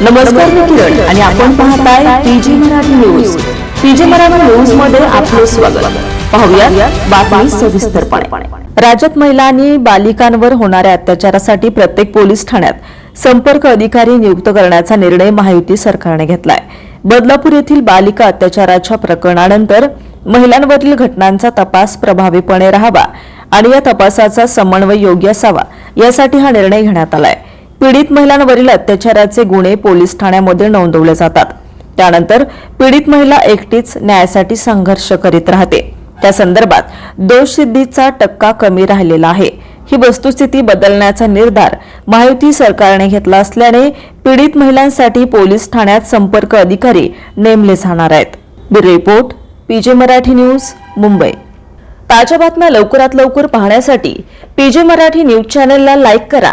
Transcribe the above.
नमस्कार मी किरण आणि आपण पाहताय PG Marathi news. PG Marathi न्यूजमध्ये आपले स्वागत. पाहूया बातमी सविस्तरपणे. राज्यात महिलांनी बालिकांवर होणाऱ्या अत्याचारासाठी प्रत्येक पोलीस ठाण्यात संपर्क अधिकारी नियुक्त करण्याचा निर्णय महायुती सरकारने घेतलाय. बदलापूर येथील बालिका अत्याचाराच्या प्रकरणानंतर महिलांवरील घटनांचा तपास प्रभावीपणे राहावा आणि या तपासाचा समन्वय योग्य असावा यासाठी हा निर्णय घेण्यात आलाय. पीडित महिलांवरील अत्याचाराचे गुन्हे पोलीस ठाण्यामध्ये नोंदवले जातात. त्यानंतर पीडित महिला एकटीच न्यायासाठी संघर्ष करीत राहते. त्या संदर्भात दोषसिद्धीचा टक्का कमी राहिलेला आहे. ही वस्तुस्थिती बदलण्याचा निर्धार महायुती सरकारने घेतला असल्याने पीडित महिलांसाठी पोलीस ठाण्यात संपर्क अधिकारी नेमले जाणार आहेत. Bureau report PJ Marathi news Mumbai. ताज्या बातम्या लवकरात लवकर पाहण्यासाठी पीजे मराठी न्यूज चॅनलला लाईक करा